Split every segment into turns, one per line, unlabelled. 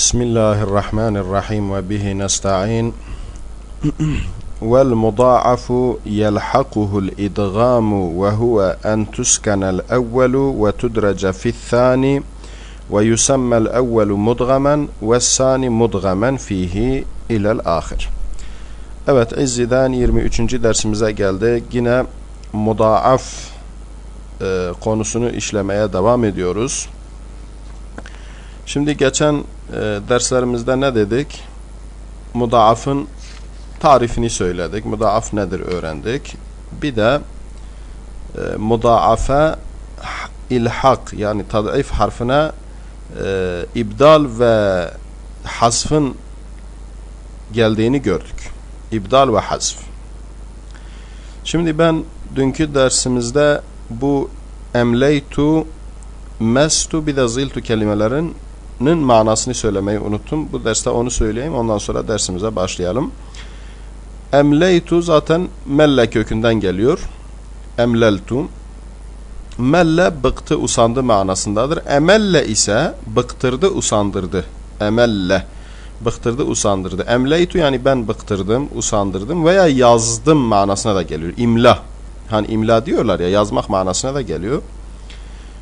بسم الله الرحمن الرحيم وبه نستعين والمضاعف يلحقه الإدغام وهو أن تسكن الأول وتدرج في الثاني ويسمى الأول مدغما والثاني مدغما فيه إلى الآخر Evet İzzi'den 23. dersimize geldik. Yine mudaaf e, konusunu işlemeye devam ediyoruz. Şimdi geçen e, derslerimizde ne dedik? Mudaafın tarifini söyledik. Mudaaf nedir öğrendik. Bir de e, mudaafe ilhak yani tadif harfine e, ibdal ve hasfın geldiğini gördük. İbdal ve hasf. Şimdi ben dünkü dersimizde bu emleytu, mestu bir de ziltu kelimelerinin manasını söylemeyi unuttum. Bu derste onu söyleyeyim. Ondan sonra dersimize başlayalım. Emleytu zaten melle kökünden geliyor. Emleltu. Melle bıktı, usandı manasındadır. Emelle ise bıktırdı, usandırdı. Emelle bıktırdı, usandırdı. Emleytu yani ben bıktırdım, usandırdım veya yazdım manasına da geliyor. İmla. Hani imla diyorlar ya yazmak manasına da geliyor.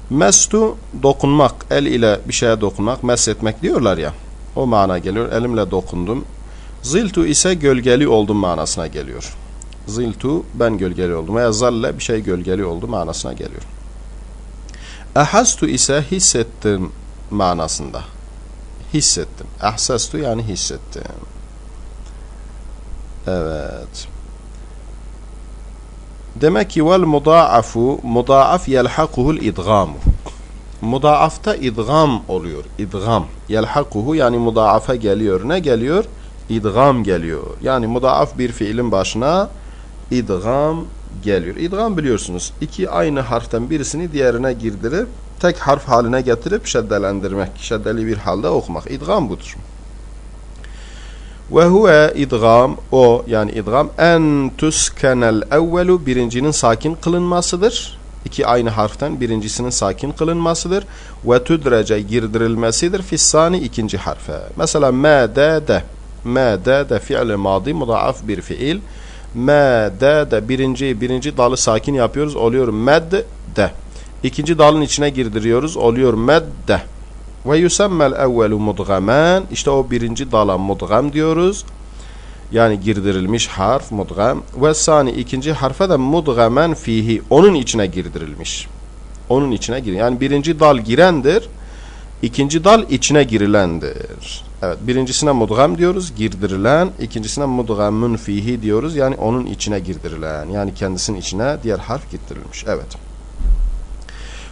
Mestu dokunmak, el ile bir şeye dokunmak, mesletmek diyorlar ya. O mana geliyor. Elimle dokundum. Ziltu ise gölgeli oldum manasına geliyor. Ziltu ben gölgeli oldum veya zalle bir şey gölgeli oldu manasına geliyor. Ehastu ise hissettim manasında. Hissettim. Ahsastu yani hissettim. Evet. Demek ki vel mudaafu mudaaf yelhakuhul idgamu. Mudaafta idgam oluyor. İdgam. Yelhakuhu yani mudaafa geliyor. Ne geliyor? İdgam geliyor. Yani mudaaf bir fiilin başına idgam geliyor. İdgam biliyorsunuz. iki aynı harften birisini diğerine girdirip tek harf haline getirip şeddelendirmek. Şeddeli bir halde okumak. İdgam budur. Ve huve idgam o yani idgam en tuskenel evvelu birincinin sakin kılınmasıdır. İki aynı harften birincisinin sakin kılınmasıdır. Ve tudrece girdirilmesidir. Fissani ikinci harfe. Mesela me de de. Me de de fiili madi mudaaf bir fiil. Me de de birinci birinci dalı sakin yapıyoruz. Oluyor med de. İkinci dalın içine girdiriyoruz. Oluyor medde. Ve yusemmel evvelu mudgamen. İşte o birinci dala mudgam diyoruz. Yani girdirilmiş harf mudgam. Ve sani ikinci harfe de mudgamen fihi. Onun içine girdirilmiş. Onun içine gir. Yani birinci dal girendir. İkinci dal içine girilendir. Evet birincisine mudgam diyoruz. Girdirilen. ikincisine mudgamun fihi diyoruz. Yani onun içine girdirilen. Yani kendisinin içine diğer harf girdirilmiş. Evet.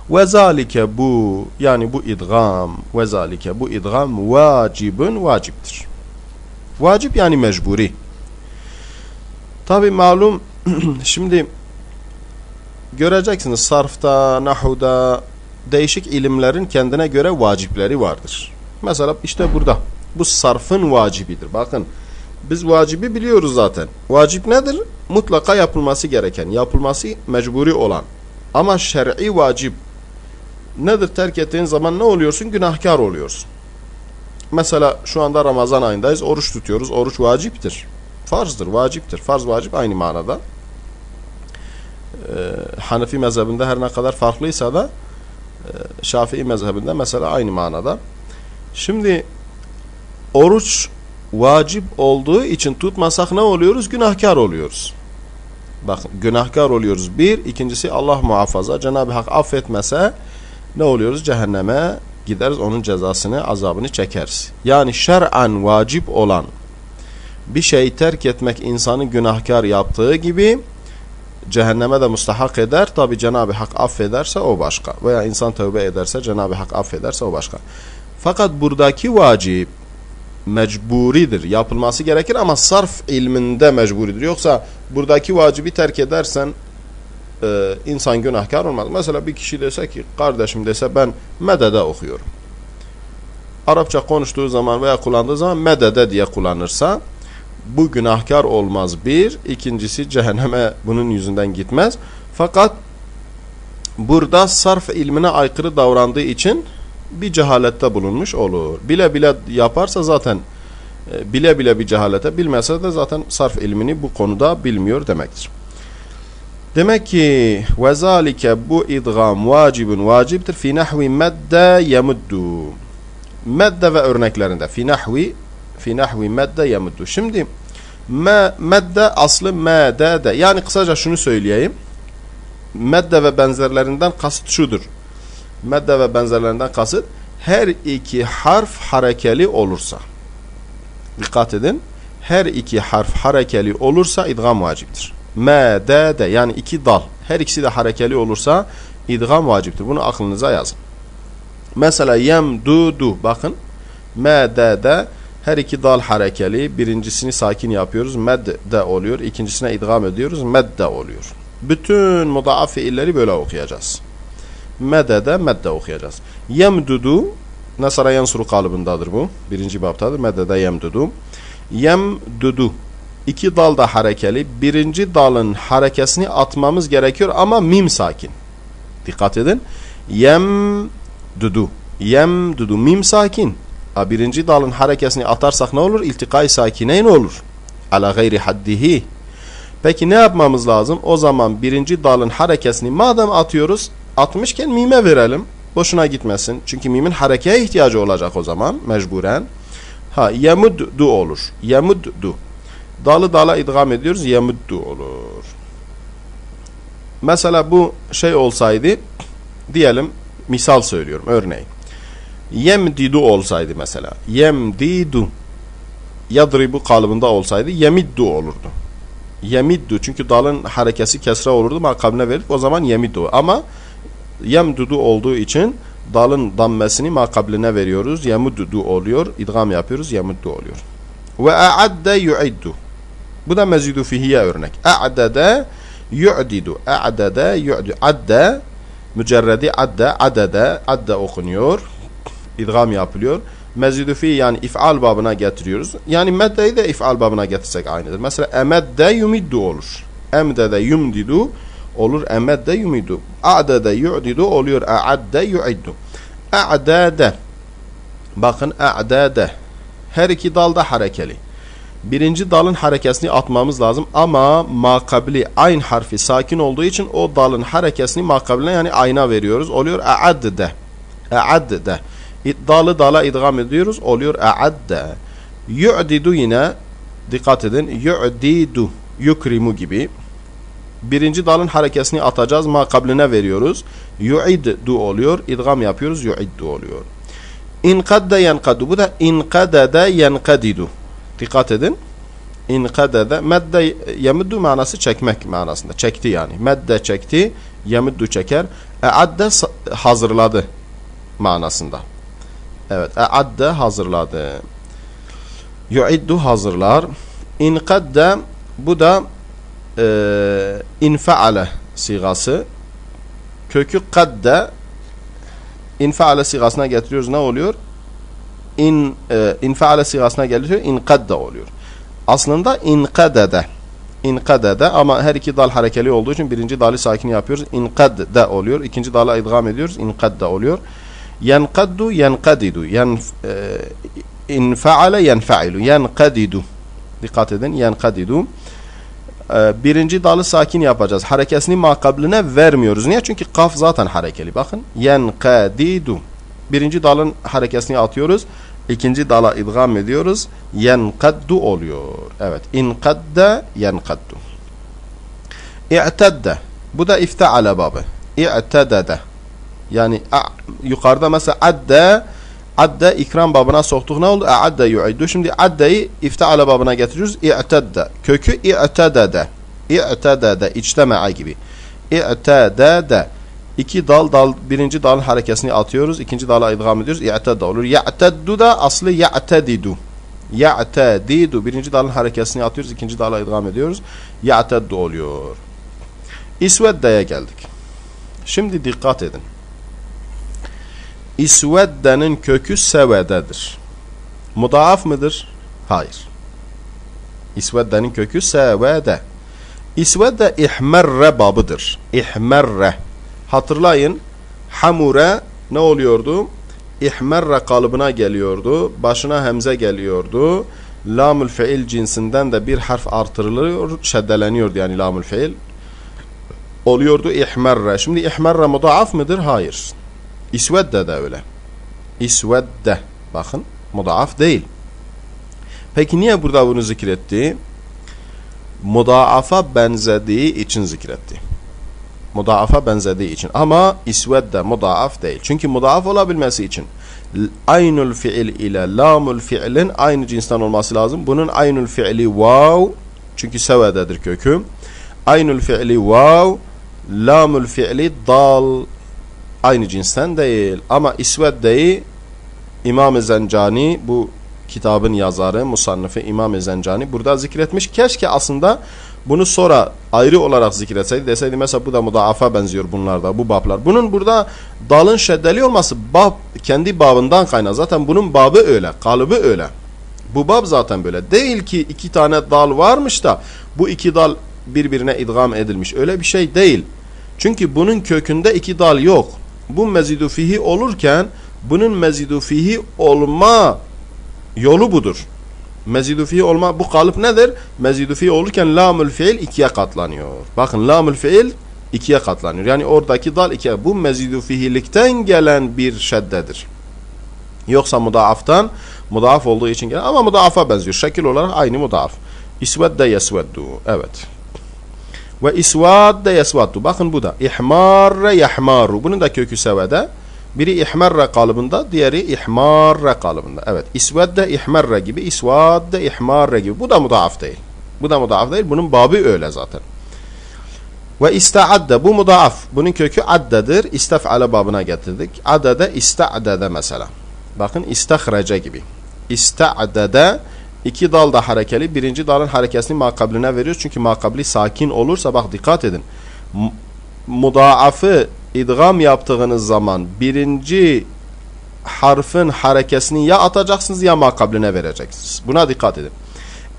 Ve zalike bu yani bu idgam ve zalike bu idgam vacibun vaciptir. Vacip yani mecburi. Tabi malum şimdi göreceksiniz sarfta, nahuda değişik ilimlerin kendine göre vacipleri vardır. Mesela işte burada bu sarfın vacibidir. Bakın biz vacibi biliyoruz zaten. Vacip nedir? Mutlaka yapılması gereken, yapılması mecburi olan. Ama şer'i vacip nedir terk ettiğin zaman ne oluyorsun? Günahkar oluyorsun. Mesela şu anda Ramazan ayındayız. Oruç tutuyoruz. Oruç vaciptir. Farzdır, vaciptir. Farz vacip aynı manada. Ee, Hanefi mezhebinde her ne kadar farklıysa da e, Şafii mezhebinde mesela aynı manada. Şimdi oruç vacip olduğu için tutmasak ne oluyoruz? Günahkar oluyoruz. Bakın günahkar oluyoruz. Bir, ikincisi Allah muhafaza. Cenab-ı Hak affetmese ne oluyoruz? Cehenneme gideriz onun cezasını, azabını çekeriz. Yani şer'an vacip olan bir şeyi terk etmek insanı günahkar yaptığı gibi cehenneme de mustahak eder. Tabi Cenab-ı Hak affederse o başka. Veya insan tövbe ederse Cenab-ı Hak affederse o başka. Fakat buradaki vacip mecburidir. Yapılması gerekir ama sarf ilminde mecburidir. Yoksa buradaki vacibi terk edersen e, insan günahkar olmaz. Mesela bir kişi dese ki kardeşim dese ben medede okuyorum. Arapça konuştuğu zaman veya kullandığı zaman medede diye kullanırsa bu günahkar olmaz bir. ikincisi cehenneme bunun yüzünden gitmez. Fakat burada sarf ilmine aykırı davrandığı için bir cehalette bulunmuş olur. Bile bile yaparsa zaten e, bile bile bir cehalete bilmese de zaten sarf ilmini bu konuda bilmiyor demektir. Demek ki ve zalike bu idgam vacibun vaciptir fi nahvi medde yemuddu. Medde ve örneklerinde fi nahvi fi nahvi medde yemuddu. Şimdi me, medde aslı mede de. Yani kısaca şunu söyleyeyim. Medde ve benzerlerinden kasıt şudur. Medde ve benzerlerinden kasıt her iki harf harekeli olursa. Dikkat edin. Her iki harf harekeli olursa idgam vaciptir. Me, de, de yani iki dal. Her ikisi de harekeli olursa idgam vaciptir. Bunu aklınıza yazın. Mesela yem, du, du. Bakın. Me, de, de her iki dal harekeli. Birincisini sakin yapıyoruz. Med de oluyor. İkincisine idgam ediyoruz. Med de oluyor. Bütün mudaaf fiilleri böyle okuyacağız. Medede medde okuyacağız. Yemdudu Nasara yansuru kalıbındadır bu. Birinci baptadır. Medede yemdudu. Yemdudu. İki dal da harekeli. Birinci dalın harekesini atmamız gerekiyor ama mim sakin. Dikkat edin. Yemdudu. Yemdudu. Mim sakin. Ha, birinci dalın harekesini atarsak ne olur? İltikai sakineyn olur. Ala gayri haddihi. Peki ne yapmamız lazım? O zaman birinci dalın harekesini madem atıyoruz, atmışken mime verelim. Boşuna gitmesin. Çünkü mimin harekeye ihtiyacı olacak o zaman mecburen. Ha yemuddu olur. Yemuddu. Dalı dala idgam ediyoruz. Yemuddu olur. Mesela bu şey olsaydı diyelim misal söylüyorum örneğin. Yemdidu olsaydı mesela. Yemdidu. Yadribu kalıbında olsaydı yemiddu olurdu. Yemiddu çünkü dalın harekesi kesre olurdu makabline verip o zaman yemiddu ama yemdudu olduğu için dalın dammesini makabline veriyoruz. Yemuddu oluyor. İdgam yapıyoruz. Yemuddu oluyor. Ve a'adde yu'iddu. Bu da mezidu fihiye örnek. A'dede yu'didu. A'dede yu'didu. Adde mücerredi adde adede adde okunuyor. İdgam yapılıyor. Mezidu fi yani if'al babına getiriyoruz. Yani meddeyi de if'al babına getirsek aynıdır. Mesela emedde yumiddu olur. Emdede yumdidu olur. Emedde yumidu. A'dede yu'didu oluyor. A'adde yu'iddu. A'dade. Bakın a'dade. Her iki dalda harekeli. Birinci dalın harekesini atmamız lazım ama makabli ayn harfi sakin olduğu için o dalın harekesini makabline yani ayna veriyoruz. Oluyor a'adde. A'adde. Dalı dala idgam ediyoruz. Oluyor a'adde. Yu'didu yine dikkat edin. Yu'didu. Yukrimu gibi birinci dalın harekesini atacağız. Makabline veriyoruz. Yu'iddu oluyor. İdgam yapıyoruz. Yu'iddu oluyor. İnkadde yenkaddu. Bu da inkadede yenkadidu. Dikkat edin. İnkadede. Medde yemuddu manası çekmek manasında. Çekti yani. Medde çekti. Yemuddu çeker. E'adde hazırladı manasında. Evet. E'adde hazırladı. Yu'iddu hazırlar. İnkadde bu da e, infaale sigası kökü kadde infaale sigasına getiriyoruz ne oluyor? In e, infaale sigasına getiriyor inkadde oluyor. Aslında inkadede inkadede ama her iki dal harekeli olduğu için birinci dalı sakin yapıyoruz. İnkadde oluyor. İkinci dala idgam ediyoruz. İnkadde oluyor. Yenkaddu yenkadidu. Yen, e, infaale yenfailu. Yenkadidu. Dikkat edin. Yenkadidu. Ee, birinci dalı sakin yapacağız. Harekesini makabline vermiyoruz. Niye? Çünkü kaf zaten harekeli. Bakın. Yenkadidu. Birinci dalın harekesini atıyoruz. İkinci dala idgam ediyoruz. Yenkaddu oluyor. Evet. İnkadde yenkaddu. İ'tedde. Bu da ifteale babı. İ'tedede. Yani yukarıda mesela adde Adde ikram babına soktuk ne oldu? Adde yu'iddu. Şimdi addeyi ifteale babına getiriyoruz. İ'tedde. Kökü i'tedede. İ'tedede. İçteme'a gibi. İ'tedede. İki dal, dal birinci dalın harekesini atıyoruz. ikinci dala idgam ediyoruz. İ'tedde olur. Ya'teddu da aslı ya'tedidu. Ya'tedidu. Birinci dalın harekesini atıyoruz. ikinci dala idgam ediyoruz. Ya'teddu oluyor. İsvedde'ye geldik. Şimdi dikkat edin. İsvedde'nin kökü sevededir. Mudaaf mıdır? Hayır. İsvedde'nin kökü sevede. İsvedde ihmerre babıdır. İhmerre. Hatırlayın. Hamure ne oluyordu? ihmerre kalıbına geliyordu. Başına hemze geliyordu. Lamül fiil cinsinden de bir harf artırılıyor, şeddeleniyordu yani lamül fiil. Oluyordu ihmerre. Şimdi ihmerre mudaaf mıdır? Hayır. İsvedde de öyle. İsvedde. Bakın mudaaf değil. Peki niye burada bunu zikretti? Mudaafa benzediği için zikretti. Mudaafa benzediği için. Ama isvedde mudaaf değil. Çünkü mudaaf olabilmesi için aynul fiil ile lamul fiilin aynı cinsten olması lazım. Bunun aynul fiili vav çünkü sevededir kökü. Aynul fiili vav lamul fiili dal aynı cinsten değil. Ama isveddeyi İmam-ı Zencani bu kitabın yazarı, musannifi İmam-ı Zencani burada zikretmiş. Keşke aslında bunu sonra ayrı olarak zikretseydi. Deseydi mesela bu da mudaafa benziyor bunlarda, bu bablar. Bunun burada dalın şeddeli olması bab, kendi babından kaynağı. Zaten bunun babı öyle, kalıbı öyle. Bu bab zaten böyle. Değil ki iki tane dal varmış da bu iki dal birbirine idgam edilmiş. Öyle bir şey değil. Çünkü bunun kökünde iki dal yok. Bu mezidu fihi olurken bunun mezidu fihi olma yolu budur. Mezidu fiil olma bu kalıp nedir? Mezidu fiil olurken lamül fiil ikiye katlanıyor. Bakın lamül fiil ikiye katlanıyor. Yani oradaki dal ikiye. Bu mezidu fiillikten gelen bir şeddedir. Yoksa mudaaftan mudaaf olduğu için gelen ama mudaafa benziyor. Şekil olarak aynı mudaaf. İsvedde yesveddu. Evet. Ve isvadde yesvaddu. Bakın bu da. İhmarre yahmaru. Bunun da kökü sevede. Biri ihmerre kalıbında, diğeri ihmarre kalıbında. Evet, isvedde ihmerre gibi, isvadde ihmarre gibi. Bu da mudaaf değil. Bu da mudaaf değil. Bunun babı öyle zaten. Ve istaadde bu mudaaf. Bunun kökü addedir. İstef'ale babına getirdik. Adede ista'dede mesela. Bakın istahrece gibi. İsta'dede iki dal da harekeli. Birinci dalın harekesini makabline veriyoruz. Çünkü makabli sakin olursa bak dikkat edin. Mudaafı idgam yaptığınız zaman birinci harfin harekesini ya atacaksınız ya makabline vereceksiniz. Buna dikkat edin.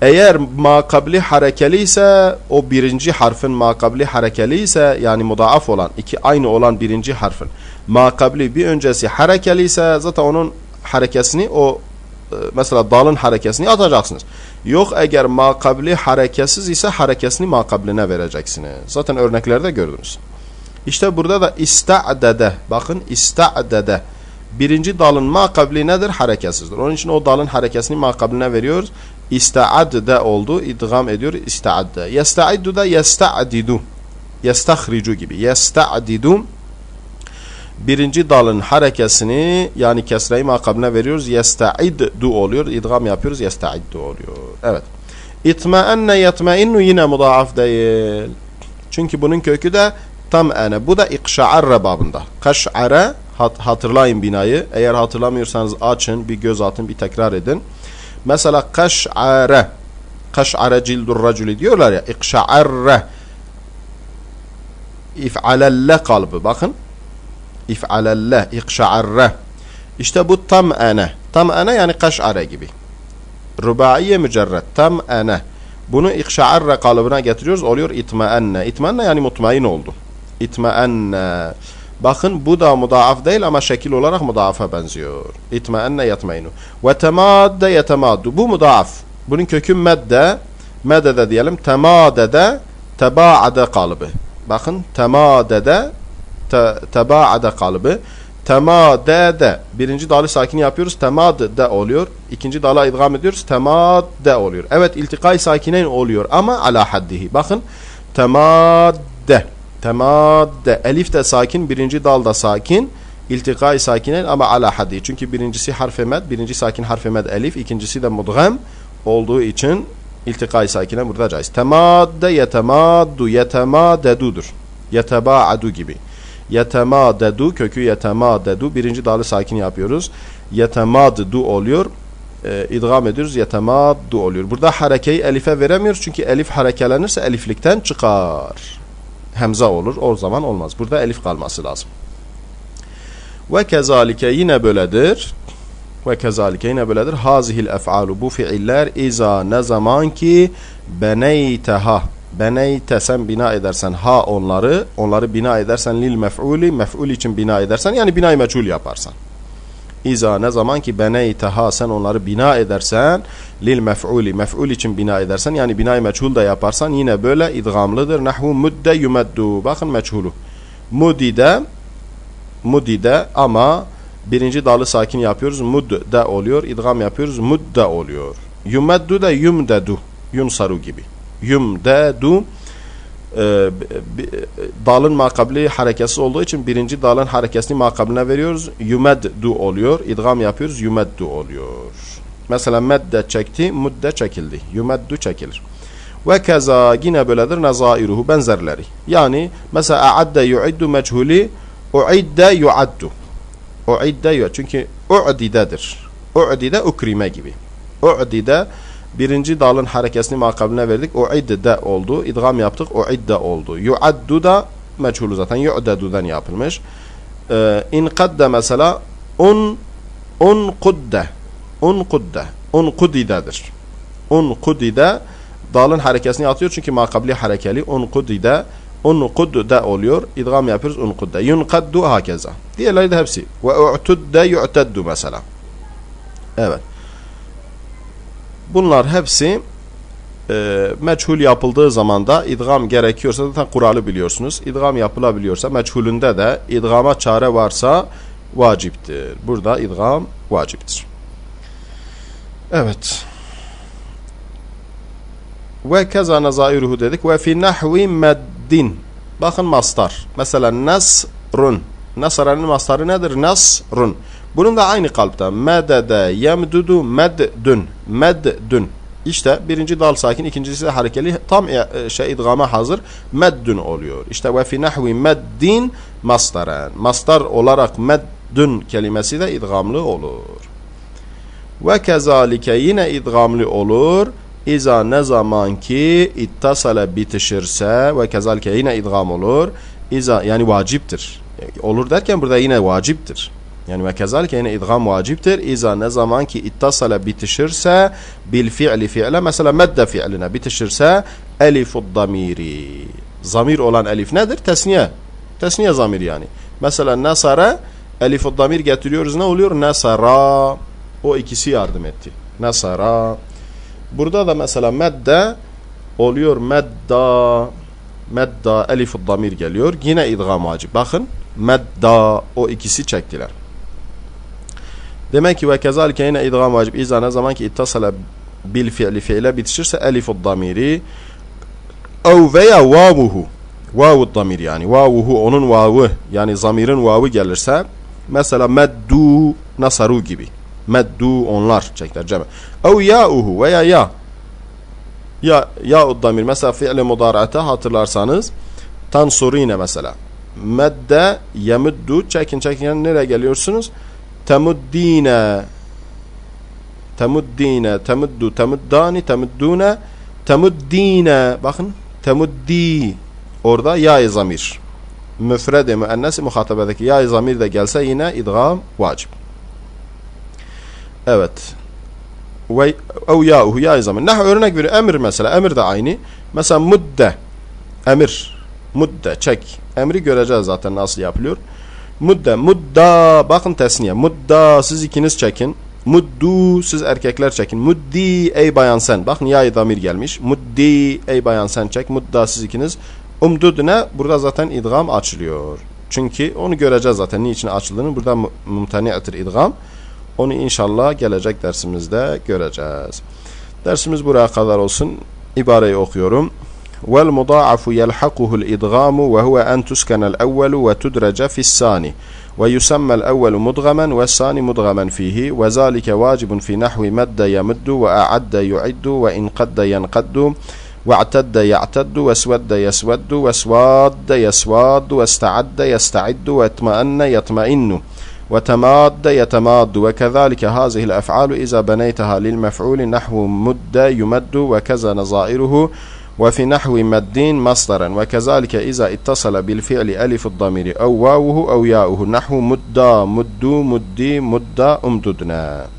Eğer makabli harekeli ise o birinci harfin makabli harekeli ise yani mudaaf olan iki aynı olan birinci harfin makabli bir öncesi harekeli ise zaten onun harekesini o mesela dalın harekesini atacaksınız. Yok eğer makabli hareketsiz ise harekesini makabline vereceksiniz. Zaten örneklerde gördünüz. İşte burada da ista'dede. Bakın ista'dede. Birinci dalın makabli nedir? Hareketsizdir. Onun için o dalın harekesini makabline veriyoruz. İsta'adde oldu. İdgam ediyor. İsta'adde. Yesta'iddu da yesta'didu. Yestahricu gibi. Yesta'didu. Birinci dalın harekesini yani kesreyi makabline veriyoruz. Yesta'iddu oluyor. İdgam yapıyoruz. Yesta'iddu oluyor. Evet. İtma'enne yetma'innu yine mudaaf değil. Çünkü bunun kökü de tam ene. Bu da ikşa'arre babında. Kaş'are hat, hatırlayın binayı. Eğer hatırlamıyorsanız açın, bir göz atın, bir tekrar edin. Mesela kaş'are kaş'are cildur raculi diyorlar ya. İkşa'arre if'alelle kalıbı. Bakın. İf'alelle, ikşa'arre. İşte bu tam ene. Tam ene yani kaş'are gibi. Rubaiye mücerred. Tam ene. Bunu ikşa'arre kalıbına getiriyoruz. Oluyor itmaenne. İtmaenne yani mutmain oldu itmaenne. Bakın bu da mudaaf değil ama şekil olarak mudaafa benziyor. İtmaenne yatmaynu. Ve temadde yetemaddu. Bu mudaaf. Bunun kökü medde. Medde diyelim. Temadede tebaade kalıbı. Bakın temadede te, tebaade kalıbı. Temadede. Birinci dalı sakin yapıyoruz. Temadde oluyor. İkinci dala idgam ediyoruz. Temadde oluyor. Evet iltikay sakinen oluyor ama ala haddihi. Bakın temadde. Temadde. Elif de sakin, birinci dal da sakin. İltikai sakinen ama ala haddi. Çünkü birincisi harf med, birinci sakin harf med elif, ikincisi de mudgam olduğu için iltikai sakinen burada caiz. Temadde yetemaddu yetemadedudur. Yetebaadu gibi. Yetemadedu kökü yetemadedu. Birinci dalı sakin yapıyoruz. Yetemaddu oluyor. E, idgam ediyoruz. Yetemaddu oluyor. Burada harekeyi elife veremiyoruz. Çünkü elif harekelenirse eliflikten çıkar hemze olur. O zaman olmaz. Burada elif kalması lazım. Ve kezalike yine böyledir. Ve kezalike yine böyledir. Hazihil ef'alu bu fiiller iza ne zaman ki beneyteha beneyte sen bina edersen ha onları onları bina edersen lil mef'uli mef'ul için bina edersen yani binayı meçhul yaparsan. İza ne zaman ki beneyteha sen onları bina edersen lil mef'uli mef'ul için bina edersen yani binayı meçhul da yaparsan yine böyle idgamlıdır. Nahvu mudde yumeddu. Bakın meçhulu. Mudide mudide ama birinci dalı sakin yapıyoruz. Mudde oluyor. İdgam yapıyoruz. Mudde oluyor. Yumeddu da yumdedu. Yunsaru gibi. Yumdedu e, dalın makabli harekesi olduğu için birinci dalın harekesini makabline veriyoruz. Yumeddu oluyor. İdgam yapıyoruz. Yumeddu oluyor. Mesela medde çekti, mudde çekildi. Yumeddu çekilir. Ve keza yine böyledir nezairuhu benzerleri. Yani mesela a'adde yu'iddu meçhuli u'idde yu'addu. U'idde yu çünkü u'didedir. U'dide ukrime gibi. U'dide birinci dalın harekesini makabline verdik. U'idde oldu. İdgam yaptık. U'idde oldu. Yu'addu da meçhulu zaten. Yu'dedu'dan yapılmış. Ee, inkadde mesela un un kudde un kudde un kudidedir. Un kudide dalın harekesini atıyor çünkü makabli harekeli un kudide un kudde oluyor. İdgam yapıyoruz un kudde. Yunkaddu hakeza. Diğerleri de hepsi. Ve u'tudde yu'teddu mesela. Evet. Bunlar hepsi e, meçhul yapıldığı zaman da idgam gerekiyorsa zaten kuralı biliyorsunuz. İdgam yapılabiliyorsa meçhulünde de idgama çare varsa vaciptir. Burada idgam vaciptir. Evet. Ve keza nazairuhu dedik. Ve fi nahvi meddin. Bakın mastar. Mesela nasrun. Nasranın mastarı nedir? Nasrun. Bunun da aynı kalpte. Medede yemdudu meddün. Meddün. İşte birinci dal sakin, ikincisi de harekeli. Tam e, şey idgama hazır. Meddün oluyor. İşte ve fi nahvi meddin mastaren. Mastar olarak meddün kelimesi de idgamlı olur. Ve kezalike yine idgamlı olur. İza ne zaman ki ittasale bitişirse ve kezalike yine idgam olur. İza yani vaciptir. Olur derken burada yine vaciptir. Yani ve kezalike yine idgam vaciptir. İza ne zaman ki ittasale bitişirse bil fi'li fi'le mesela medde fi'line bitişirse elifud damiri. Zamir olan elif nedir? Tesniye. Tesniye zamir yani. Mesela nasara elifud damir getiriyoruz ne oluyor? Nasara. O ikisi yardım etti. Nasara. Burada da mesela medde oluyor medda medda elif damir geliyor. Yine idgam vacip. Bakın medda o ikisi çektiler. Demek ki ve kezalike yine idgam vacip. İza ne zaman ki ittasala bil fi'li fi'le bitişirse elif damiri ev veya vavuhu vavu damir yani vavuhu onun vavı yani zamirin vavı gelirse mesela meddu nasaru gibi meddu onlar çekler ceme. Ev ya'uhu veya ya. Ya ya damir mesela fi'li mudari'ate hatırlarsanız tansurine mesela. Medde yemuddu çekin çekin nereye geliyorsunuz? Temuddine temuddine temuddu temuddani temuddune temuddine bakın temuddi orada ya zamir müfrede müennesi muhatabedeki ya zamir de gelse yine idgam vacip. Evet. Ve ev ya'uhu ya zaman. Nah örnek veriyor. Emir mesela. Emir de aynı. Mesela mudde. Emir. Mudde. Çek. Emri göreceğiz zaten nasıl yapılıyor. Mudde. Mudda. Bakın tesniye. Mudda. Siz ikiniz çekin. Muddu. Siz erkekler çekin. Muddi. Ey bayan sen. Bakın ya damir gelmiş. Muddi. Ey bayan sen çek. Mudda. Siz ikiniz. Umdudne. Burada zaten idgam açılıyor. Çünkü onu göreceğiz zaten. Niçin açıldığını. Burada mumtani'tir idgam. Onu inşallah gelecek dersimizde göreceğiz. Dersimiz buraya kadar olsun. İbareyi okuyorum. والمضاعف يلحقه الإدغام وهو أن تسكن الأول وتدرج في الثاني ويسمى الأول مدغما والثاني مدغما فيه وذلك واجب في نحو مد يمد وأعد يعد وإن قد ينقد واعتد يعتد واسود يسود واسواد يسواد واستعد يستعد واطمأن يطمئن وتماد يتماد وكذلك هذه الأفعال إذا بنيتها للمفعول نحو مد يمد وكذا نظائره وفي نحو مدين مصدرا وكذلك إذا اتصل بالفعل ألف الضمير أو واوه أو ياؤه نحو مدى مد مدي مدى أمددنا.